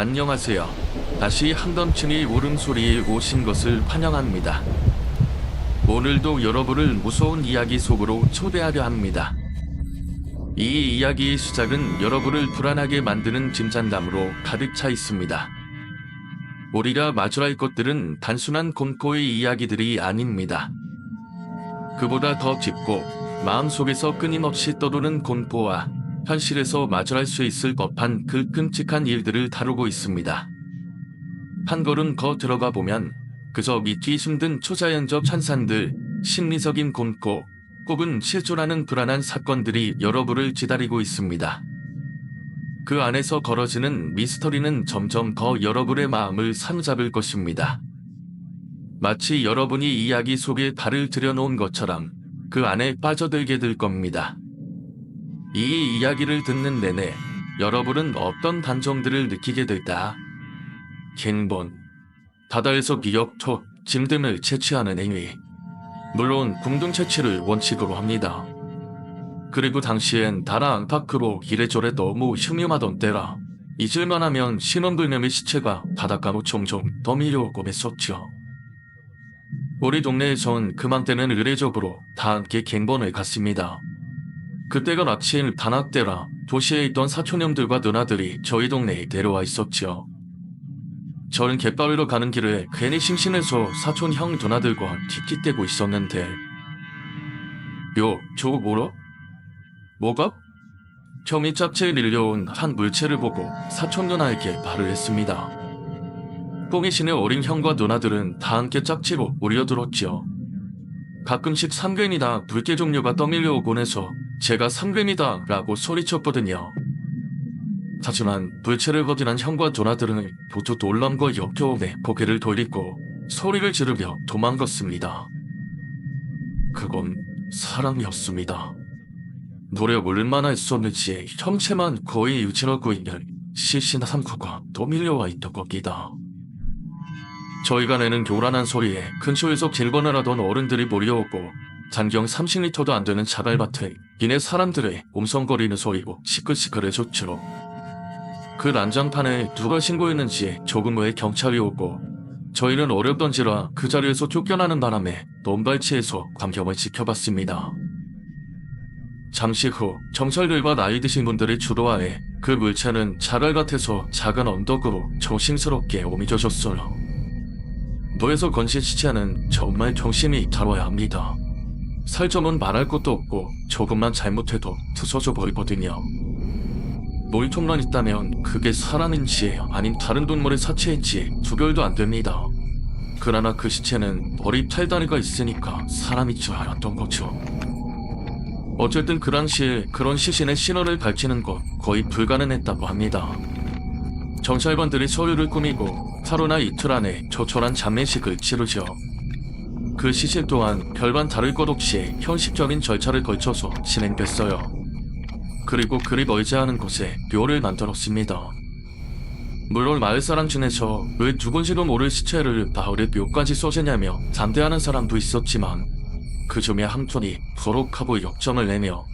안녕하세요. 다시 한덤층이 울음소리에 오신 것을 환영합니다. 오늘도 여러분을 무서운 이야기 속으로 초대하려 합니다. 이 이야기의 시작은 여러분을 불안하게 만드는 짐장감으로 가득 차 있습니다. 우리가 마주할 것들은 단순한 공포의 이야기들이 아닙니다. 그보다 더 깊고 마음속에서 끊임없이 떠도는 공포와 현실에서 마주할 수 있을 법한 그 끔찍한 일들을 다루고 있습니다. 한 걸음 더 들어가 보면 그저 믿기 힘든 초자연적 현상들, 심리적인 공포, 혹은 실존하는 불안한 사건들이 여러분을 기다리고 있습니다. 그 안에서 걸어지는 미스터리는 점점 더 여러분의 마음을 사로잡을 것입니다. 마치 여러분이 이야기 속에 발을 들여놓은 것처럼 그 안에 빠져들게 될 겁니다. 이 이야기를 듣는 내내 여러분은 어떤 감정들을 느끼게 될까? 갱본, 바다에서 기억토, 짐 등을 채취하는 행위. 물론 궁둥 채취를 원칙으로 합니다. 그리고 당시엔 다라 안팎으로 이래저래 너무 흉흉하던 때라 잊을만 하면 신혼불념의 시체가 바닷가로 종종 더 밀려오곤 했었죠. 우리 동네에선 그맘때는 의례적으로 다 함께 갱번을 갔습니다. 그때가 마침 단학 때라 도시에 있던 사촌형들과 누나들이 저희 동네에 내려와 있었죠. 저는 갯바위로 가는 길에 괜히 심심해서 사촌 형 누나들과 틱틱대고 있었는데 요, 저거 뭐라? 뭐가? 형이 짭채에 밀려온 한 물체를 보고 사촌 누나에게 말을 했습니다. 뽕이 신의 어린 형과 누나들은 다 함께 짝지로 우려들었지요. 가끔씩 삼괭이나 물개 종류가 떠밀려오곤 해서 제가 삼괭이다 라고 소리쳤거든요. 하지만 물체를 거둔한 형과 누나들은 모두 놀람과 역겨움에 고개를 돌리고 소리를 지르며 도망갔습니다. 그건 사랑이었습니다. 노래 얼마나 했었는지 형체만 거의 유지하고 있는 시시나 삼구가 또 밀려와 있던 겁니다. 저희가 내는 교란한 소리에 근처에서 길건을 하던 어른들이 몰려오고 잔경 30리터도 안 되는 자갈밭에 이내 사람들의 옴성거리는 소리고 시끌시끌해졌죠. 그 난장판에 누가 신고했는지 조금 후에 경찰이 오고 저희는 어렵던지라 그 자리에서 쫓겨나는 바람에 논발치에서 광경을 지켜봤습니다. 잠시 후 경찰들과 나이 드신 분들이 주도하에 그 물체는 자갈밭에서 작은 언덕으로 조심스럽게 옮겨졌어요. 노에서 건신 시체는 정말 정신이 다뤄야 합니다. 살점은 말할 것도 없고 조금만 잘못해도 부서져 보이거든요. 놀통만 있다면 그게 사람인지 아닌 다른 동물의 사체인지 구별도 안 됩니다. 그러나 그 시체는 머리 탈다리가 있으니까 사람인 줄 알았던 거죠. 어쨌든 그 당시에 그런 시신의 신호를 밝히는 건 거의 불가능했다고 합니다. 경찰관들이 서류를 꾸미고 하루나 이틀 안에 조촐한 장례식을 치르죠. 그 시신 또한 별반 다를 것 없이 형식적인 절차를 거쳐서 진행됐어요. 그리고 그리 멀지 않은 곳에 묘를 만들었습니다. 물론 마을 사람 중에서 왜 누군지도 모를 시체를 마을의 묘까지 쏘지냐며 잠대하는 사람도 있었지만 그 중에 한 톤이 부록하고 역정을 내며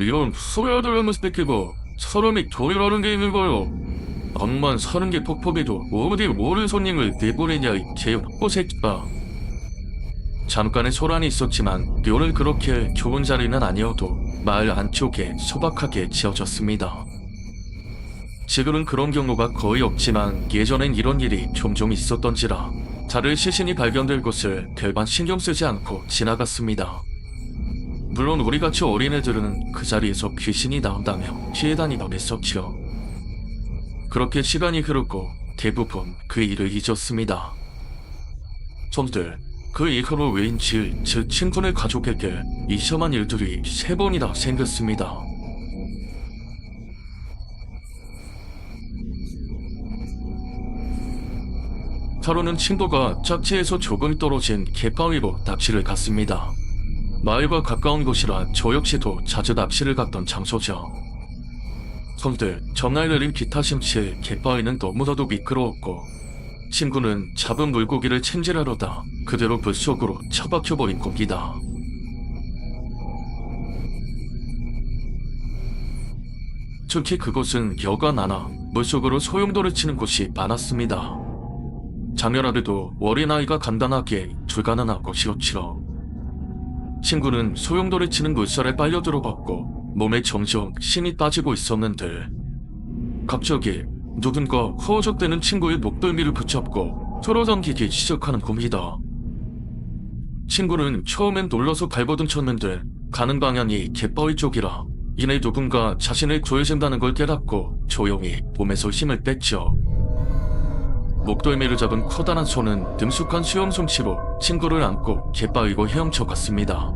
이런 소리하더라면 스펙이고 사람이 돈이라는 게 있는 거요. 엄만 서른 개 폭포비도 어디 모를 손님을 내보내냐 이 개포 새끼가. 잠깐의 소란이 있었지만 묘는 그렇게 좋은 자리는 아니어도 마을 안쪽에 소박하게 지어졌습니다. 지금은 그런 경우가 거의 없지만 예전엔 이런 일이 종종 있었던지라 자를 시신이 발견될 곳을 별반 신경 쓰지 않고 지나갔습니다. 물론 우리같이 어린애들은 그 자리에서 귀신이 나온다며 피해 다니던 했었지요. 그렇게 시간이 흐르고 대부분 그 일을 잊었습니다. 좀들 그 이후로 왠지 제 친구네 가족에게 이상한 일들이 세 번이나 생겼습니다. 하루는 친구가 짝지에서 조금 떨어진 갯바위로 낚시를 갔습니다. 마을과 가까운 곳이라 저 역시도 자주 낚시를 갔던 장소죠. 그런데 전날 내린 기타 심치에 갯바위는 너무나도 미끄러웠고 친구는 잡은 물고기를 챔질하려다 그대로 물속으로 처박혀버린 겁니다. 특히 그곳은 여가 나나 물속으로 소용돌이 치는 곳이 많았습니다. 자녀라도 어린아이가 간단하게 불가능하고 싫었지러. 친구는 소용돌이 치는 물살에 빨려 들어갔고 몸에 점점 힘이 빠지고 있었는데 갑자기 누군가 허우적대는 친구의 목덜미를 붙잡고 틀어당기기 시작하는 겁니다. 친구는 처음엔 놀라서 발버둥 쳤는데 가는 방향이 갯바위 쪽이라 이내 누군가 자신을 조여준다는 걸 깨닫고 조용히 몸에서 힘을 뺐죠. 목덜미를 잡은 커다란 손은 능숙한 수영 솜씨로 친구를 안고 갯바위로 헤엄쳐 갔습니다.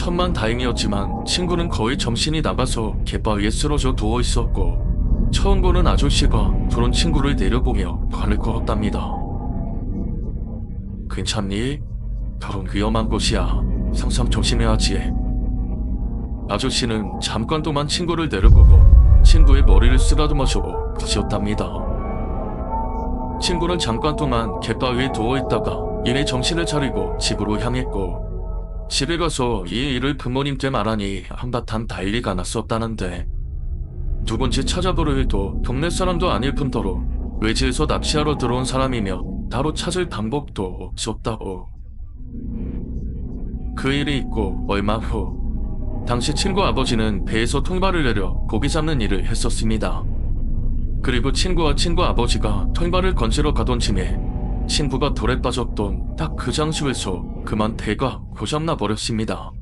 천만 다행이었지만 친구는 거의 정신이 나가서 갯바위에 쓰러져 누워 있었고 처음 보는 아저씨가 그런 친구를 내려보며 발을 걸었답니다. 괜찮니? 그런 위험한 곳이야. 항상 조심해야지. 아저씨는 잠깐 동안 친구를 내려보고 친구의 머리를 쓰다듬어 주고 가셨답니다. 친구는 잠깐 동안 갯바위에 누워있다가 이내 정신을 차리고 집으로 향했고 집에 가서 이 일을 부모님께 말하니 한바탕 난리가 났었다는데 누군지 찾아보려 해도 동네 사람도 아닐 뿐더러 외지에서 납치하러 들어온 사람이며 따로 찾을 방법도 없었다고. 그 일이 있고 얼마 후 당시 친구 아버지는 배에서 통발을 내려 고기 잡는 일을 했었습니다. 그리고 친구와 친구 아버지가 통발을 건지러 가던 짐에 친구가 돌에 빠졌던 딱 그 장소에서 그만 배가 고장나 버렸습니다.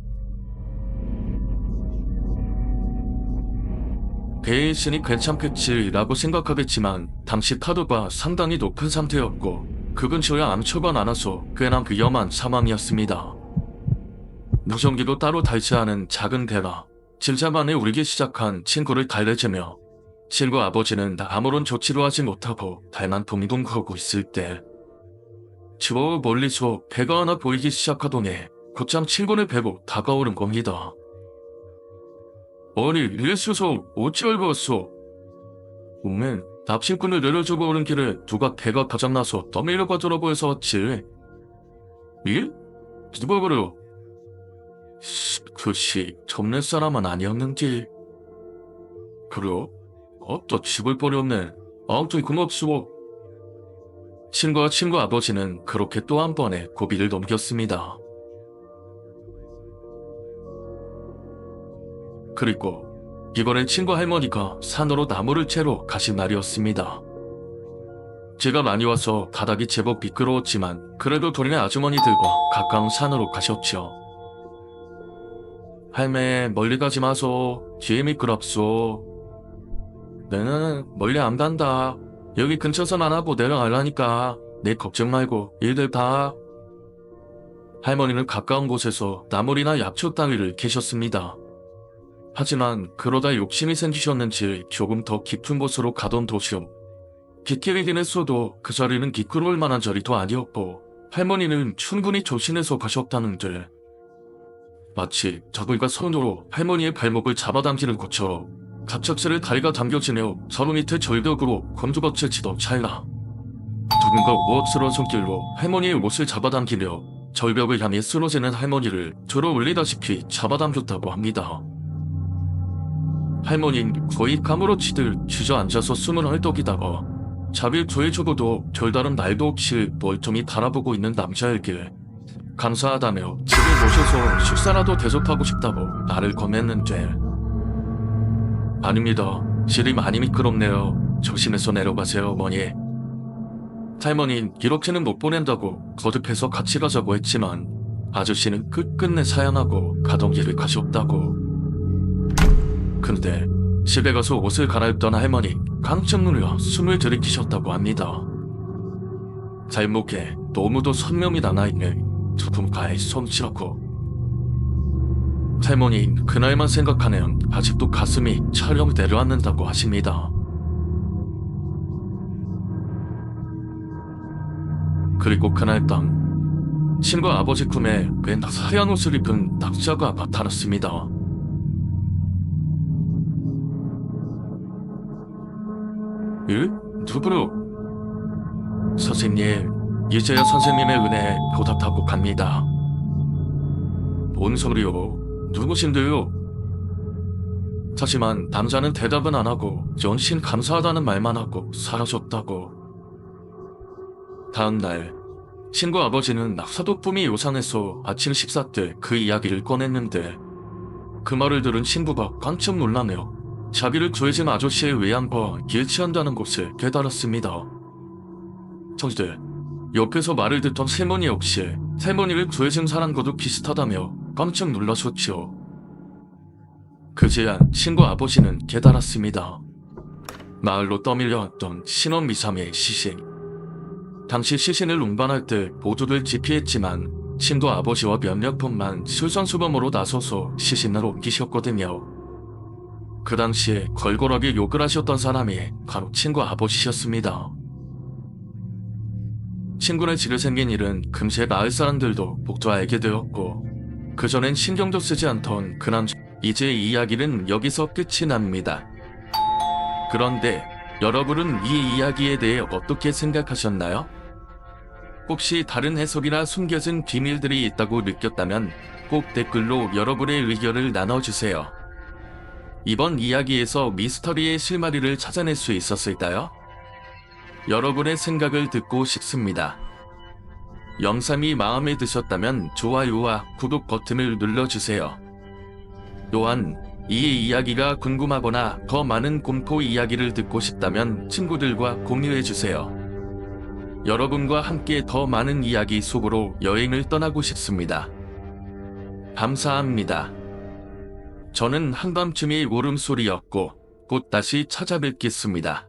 배에 있으니 괜찮겠지라고 생각하겠지만 당시 파도가 상당히 높은 상태였고 그 근처에 암초가 많아서 꽤나 위험한 상황이었습니다. 무전기도 따로 달지 않은 작은 배가 질자만에 울기 시작한 친구를 달래주며 친구 아버지는 아무런 조치도 하지 못하고 달만 동동거리고 있을 때 저 멀리서 배가 하나 보이기 시작하더니 곧장 친구를 배고 다가오는 겁니다. 아니 일수서 어찌 알고 왔어? 오면 납치꾼을 내려주고 오는 길에 누가 배가 바짝나서 떠밀려 가더라고 해서 왔지. 일? 누가 그래요? 씨, 글씨 접는 사람은 아니었는지. 그래요? 어또 집을 버렸네. 아무튼 고맙소. 친구와 친구 아버지는 그렇게 또 한 번의 고비를 넘겼습니다. 그리고 이번엔 친구 할머니가 산으로 나무를 채로 가신 날이었습니다. 제가 많이 와서 바닥이 제법 미끄러웠지만 그래도 동네 아주머니들과 가까운 산으로 가셨죠. 할매 멀리 가지 마소 뒤에 미끄럽소. 내는 멀리 안 간다. 여기 근처서만 하고 내려가려니까 내 걱정 말고 일들 다. 할머니는 가까운 곳에서 나물이나 약초 따위를 캐셨습니다. 하지만 그러다 욕심이 생기셨는지 조금 더 깊은 곳으로 가던 도시um. 기캐리긴 했어도 그 자리는 기끄러울 만한 자리도 아니었고 할머니는 충분히 조심해서 가셨다는데 마치 저들과 손으로 할머니의 발목을 잡아당기는 것처럼 갑작스레 다리가 당겨지며 서로 밑에 절벽으로 건조같이 치던 찰나 누군가 우악스러운 손길로 할머니의 옷을 잡아당기며 절벽을 향해 쓰러지는 할머니를 들어 올리다시피 잡아당겼다고 합니다. 할머니는 거의 까무러치듯 주저앉아서 숨을 헐떡이다가 조에 적어도 별다른 날도 없이 멀쩡히 바라보고 있는 남자에게 감사하다며 집에 모셔서 식사라도 대접하고 싶다고 나를 건넸는데 아닙니다. 질이 많이 미끄럽네요. 조심해서 내려가세요, 어머니. 할머니는 이렇게는 못 보낸다고 거듭해서 같이 가자고 했지만 아저씨는 끝끝내 사양하고 가던 길을 가셨다고. 근데 집에 가서 옷을 갈아입던 할머니 깜짝 놀라 숨을 들이키셨다고 합니다. 잘목에 너무도 선명히 남아있는 두품가의 솜씨라고. 할머니 그날만 생각하면 아직도 가슴이 철렁 내려앉는다고 하십니다. 그리고 그날 밤 친구 아버지 꿈에 웬 하얀 옷을 입은 낙자가 나타났습니다. 예? 누구로? 선생님, 이제야 선생님의 은혜에 보답하고 갑니다. 뭔 소리요? 누구신데요? 하지만 남자는 대답은 안 하고 연신 감사하다는 말만 하고 사라졌다고. 다음 날 신과 아버지는 낙사도품이 요상해서 아침 식사 때 그 이야기를 꺼냈는데 그 말을 들은 신부가 깜짝 놀라네요. 자기를 구해준 아저씨의 외양과 일치한다는 것을 깨달았습니다. 청지들 옆에서 말을 듣던 세모니 역시 세모니를 구해준 사람과도 비슷하다며 깜짝 놀라셨지요. 그제야 신과 아버지는 깨달았습니다. 마을로 떠밀려왔던 신원 미삼의 시신. 당시 시신을 운반할 때 모두들 지피했지만 신도 아버지와 몇몇 분만 술선수범으로 나서서 시신을 옮기셨거든요. 그 당시에 걸걸하게 욕을 하셨던 사람이 바로 친구 아버지셨습니다. 친구네 집에 생긴 일은 금세 마을 사람들도 모두 알게 되었고 그전엔 신경도 쓰지 않던 그 남자 이제 이 이야기는 여기서 끝이 납니다. 그런데 여러분은 이 이야기에 대해 어떻게 생각하셨나요? 혹시 다른 해석이나 숨겨진 비밀들이 있다고 느꼈다면 꼭 댓글로 여러분의 의견을 나눠주세요. 이번 이야기에서 미스터리의 실마리를 찾아낼 수 있었을까요? 여러분의 생각을 듣고 싶습니다. 영상이 마음에 드셨다면 좋아요와 구독 버튼을 눌러주세요. 또한 이 이야기가 궁금하거나 더 많은 공포 이야기를 듣고 싶다면 친구들과 공유해주세요. 여러분과 함께 더 많은 이야기 속으로 여행을 떠나고 싶습니다. 감사합니다. 저는 한밤중의 울음소리였고 곧 다시 찾아뵙겠습니다.